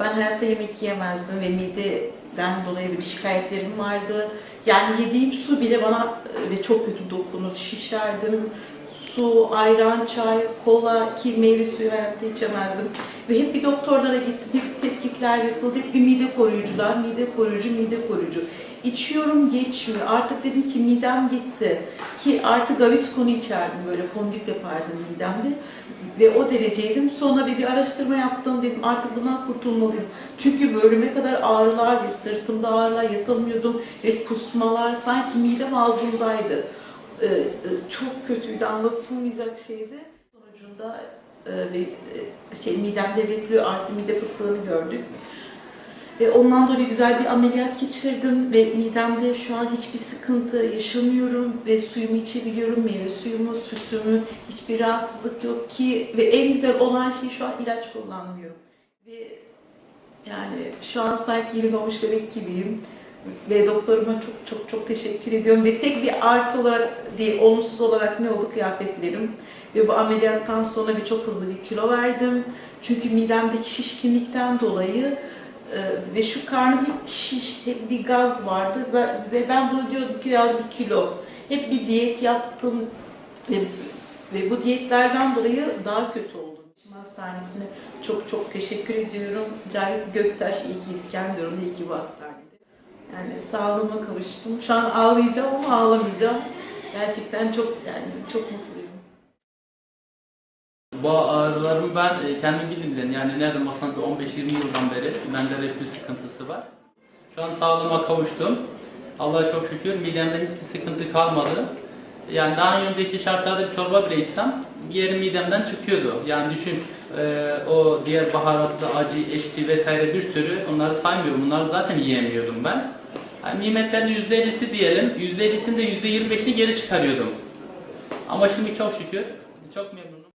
Ben hayatta yemek yiyemezdim ve mideden dolayı bir şikayetlerim vardı. Yani yediğim su bile bana e, ve çok kötü dokunur. Şişerdim. Su, ayran, çay, kola ki meyve suyu hayatta içemezdim. Ve hep bir doktorlara gittim. Hep tetkikler yapıldı. Hep bir mide koruyucular, mide koruyucu, mide koruyucu. İçiyorum geçmiyor. Artık dedim ki midem gitti. Ki artık Gaviscon'u içerdim böyle fondip yapardım midemde. Ve o dereceydim. Sonra bir, bir araştırma yaptım dedim artık bundan kurtulmalıyım. Çünkü bölüme kadar ağrılar sırtımda ağrılar yatamıyordum ve kusmalar sanki midem ağzımdaydı. Ee, e, çok kötüydü anlatılmayacak şeydi. Sonucunda e, e, şey midemde bekliyor artık mide fıtığını gördük. Ve ondan dolayı güzel bir ameliyat geçirdim ve midemde şu an hiçbir sıkıntı yaşamıyorum ve suyumu içebiliyorum, meyve suyumu, sütümü, hiçbir rahatsızlık yok ki ve en güzel olan şey şu an ilaç kullanmıyorum. Ve yani şu an sanki yeni doğmuş bebek gibiyim ve doktoruma çok çok çok teşekkür ediyorum ve tek bir artı olarak değil, olumsuz olarak ne oldu kıyafetlerim ve bu ameliyattan sonra bir çok hızlı bir kilo verdim. Çünkü midemdeki şişkinlikten dolayı ee, ve şu karnım hep şiş, hep bir gaz vardı ve, ve ben bunu diyordum ki ya bir kilo. Hep bir diyet yaptım ve, ve bu diyetlerden dolayı daha kötü oldum. Hastanesine çok çok teşekkür ediyorum. Cahit Göktaş iyi ki İskenderun, iyi ki bu hastanede. Yani sağlığıma kavuştum. Şu an ağlayacağım ama ağlamayacağım. Gerçekten çok yani çok mutluyum. Bu ağrılarımı ben e, kendim bildim yani nereden baksan bir 15-20 yıldan beri bende reflü sıkıntısı var. Şu an sağlığıma kavuştum. Allah'a çok şükür midemde hiçbir sıkıntı kalmadı. Yani daha önceki şartlarda bir çorba bile içsem yerim midemden çıkıyordu. Yani düşün e, o diğer baharatlı, acı, eşki vesaire bir sürü onları saymıyorum. Bunları zaten yiyemiyordum ben. Yani nimetlerin %50'si diyelim, %50'sini de %25'ini geri çıkarıyordum. Ama şimdi çok şükür çok memnunum.